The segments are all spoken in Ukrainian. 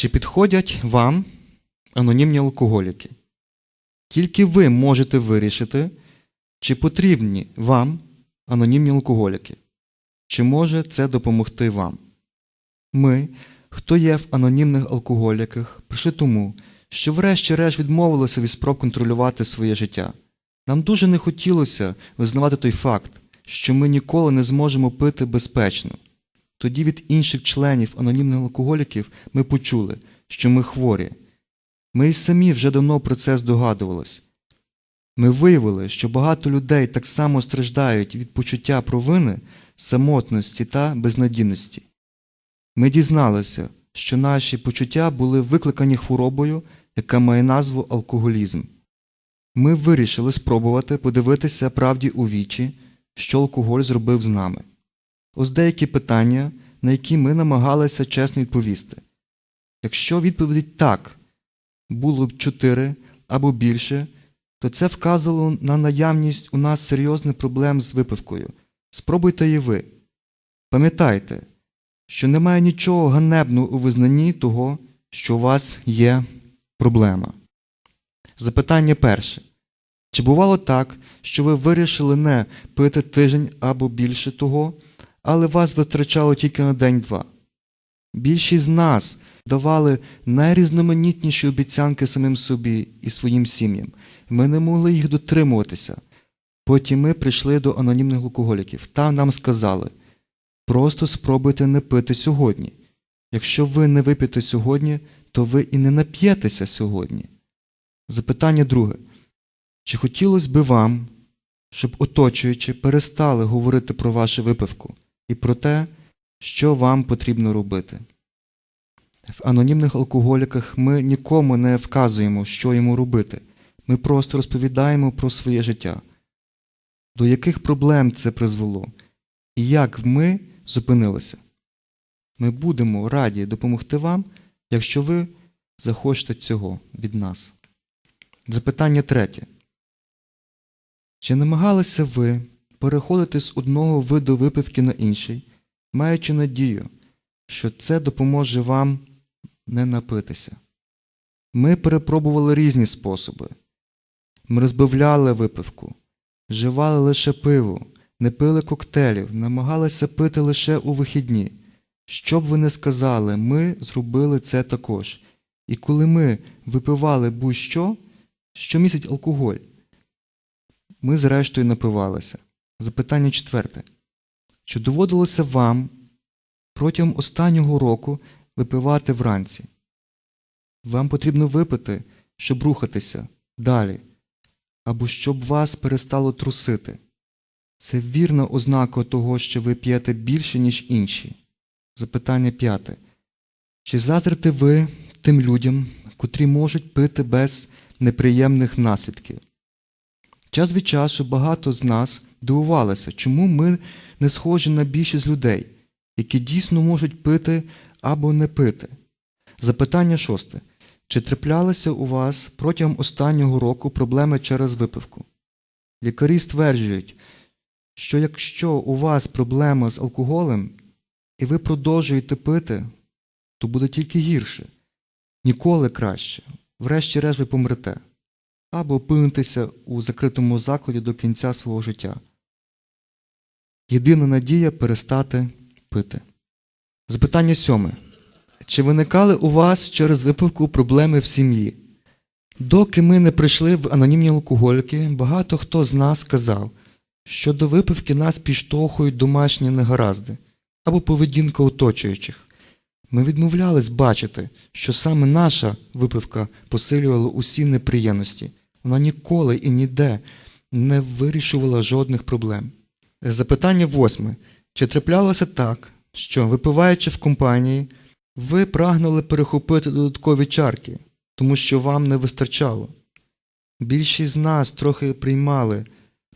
Чи підходять вам анонімні алкоголіки? Тільки ви можете вирішити, чи потрібні вам анонімні алкоголіки, чи може це допомогти вам. Ми, хто є в анонімних алкоголіках, прийшли тому, що врешті-решт відмовилися від спроб контролювати своє життя. Нам дуже не хотілося визнавати той факт, що ми ніколи не зможемо пити безпечно. Тоді від інших членів анонімних алкоголіків ми почули, що ми хворі. Ми й самі вже давно про це здогадувались. Ми виявили, що багато людей так само страждають від почуття провини, самотності та безнадійності. Ми дізналися, що наші почуття були викликані хворобою, яка має назву алкоголізм. Ми вирішили спробувати подивитися правді у вічі, що алкоголь зробив з нами. Ось деякі питання, на які ми намагалися чесно відповісти. Якщо відповідь так було б чотири або більше, то це вказувало на наявність у нас серйозних проблем з випивкою. Спробуйте і ви. Пам'ятайте, що немає нічого ганебного у визнанні того, що у вас є проблема. Запитання перше. Чи бувало так, що ви вирішили не пити тиждень або більше того, але вас вистачало тільки на день-два? Більшість з нас давали найрізноманітніші обіцянки самим собі і своїм сім'ям. Ми не могли їх дотримуватися. Потім ми прийшли до анонімних алкоголіків. Там нам сказали: просто спробуйте не пити сьогодні. Якщо ви не вип'єте сьогодні, то ви і не нап'єтеся сьогодні. Запитання друге. Чи хотілося би вам, щоб оточуючи перестали говорити про вашу випивку і про те, що вам потрібно робити? В анонімних алкоголіках ми нікому не вказуємо, що йому робити. Ми просто розповідаємо про своє життя, до яких проблем це призвело, і як ми зупинилися. Ми будемо раді допомогти вам, якщо ви захочете цього від нас. Запитання третє. Чи намагалися ви переходити з одного виду випивки на інший, маючи надію, що це допоможе вам не напитися? Ми перепробували різні способи. Ми розбавляли випивку, вживали лише пиво, не пили коктейлів, намагалися пити лише у вихідні. Що б ви не сказали, ми зробили це також. І коли ми випивали будь-що, що містить алкоголь, ми зрештою напивалися. Запитання четверте. Чи доводилося вам протягом останнього року випивати вранці? Вам потрібно випити, щоб рухатися далі, або щоб вас перестало трусити. Це вірна ознака того, що ви п'єте більше, ніж інші. Запитання п'яте. Чи зазрите ви тим людям, котрі можуть пити без неприємних наслідків? Час від часу багато з нас дивувалися, чому ми не схожі на більшість людей, які дійсно можуть пити або не пити. Запитання шосте. Чи траплялися у вас протягом останнього року проблеми через випивку? Лікарі стверджують, що якщо у вас проблема з алкоголем і ви продовжуєте пити, то буде тільки гірше. Ніколи краще. Врешті-решт ви помрете. Або опинитеся у закритому закладі до кінця свого життя. Єдина надія перестати пити. Запитання сьоме. Чи виникали у вас через випивку проблеми в сім'ї? Доки ми не прийшли в анонімні алкоголіки, багато хто з нас сказав, що до випивки нас підштовхують домашні негаразди або поведінка оточуючих. Ми відмовлялись бачити, що саме наша випивка посилювала усі неприємності. Вона ніколи і ніде не вирішувала жодних проблем. Запитання восьме. Чи траплялося так, що, випиваючи в компанії, ви прагнули перехопити додаткові чарки, тому що вам не вистачало? Більшість з нас трохи приймали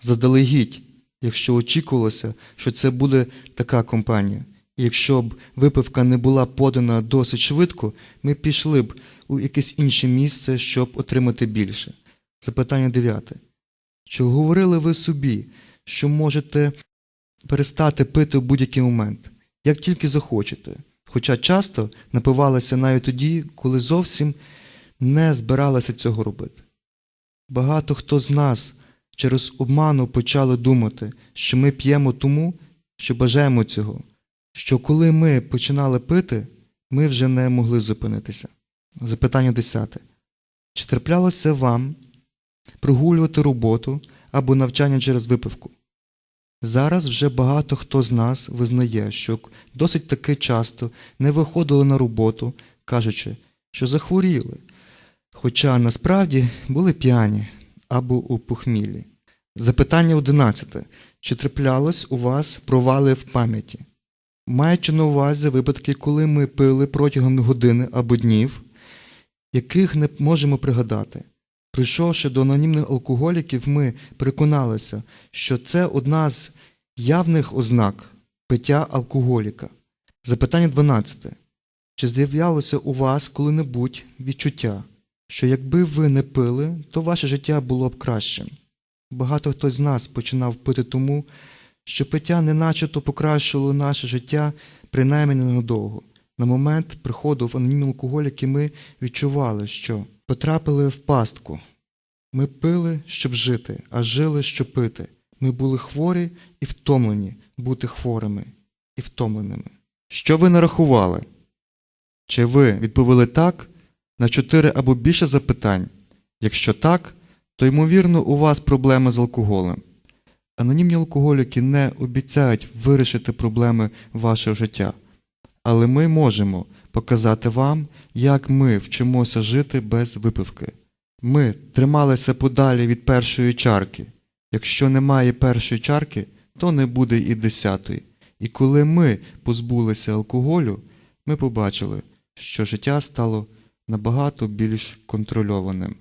заздалегідь, якщо очікувалося, що це буде така компанія. Якщо б випивка не була подана досить швидко, ми пішли б у якесь інше місце, щоб отримати більше. Запитання дев'яте. Чи говорили ви собі, що можете перестати пити в будь-який момент, як тільки захочете, хоча часто напивалися навіть тоді, коли зовсім не збиралися цього робити. Багато хто з нас через обману почали думати, що ми п'ємо тому, що бажаємо цього, що коли ми починали пити, ми вже не могли зупинитися. Запитання десяте. Чи траплялося вам прогулювати роботу або навчання через випивку? Зараз вже багато хто з нас визнає, що досить таки часто не виходили на роботу, кажучи, що захворіли, хоча насправді були п'яні або у похміллі. Запитання одинадцяте. Чи траплялось у вас провали в пам'яті? Маючи на увазі випадки, коли ми пили протягом години або днів, яких не можемо пригадати. Прийшовши до анонімних алкоголіків, ми переконалися, що це одна з явних ознак пиття алкоголіка. Запитання 12. Чи з'являлося у вас коли-небудь відчуття, що якби ви не пили, то ваше життя було б кращим? Багато хто з нас починав пити тому, що пиття не начебто покращило наше життя принаймні ненадовго. На момент приходу в анонімні алкоголіки ми відчували, що потрапили в пастку. Ми пили, щоб жити, а жили, щоб пити. Ми були хворі і втомлені бути хворими і втомленими. Що ви нарахували? Чи ви відповіли так на чотири або більше запитань? Якщо так, то ймовірно у вас проблеми з алкоголем. Анонімні алкоголіки не обіцяють вирішити проблеми вашого життя, але ми можемо показати вам, як ми вчимося жити без випивки. Ми трималися подалі від першої чарки. Якщо немає першої чарки, то не буде і десятої. І коли ми позбулися алкоголю, ми побачили, що життя стало набагато більш контрольованим.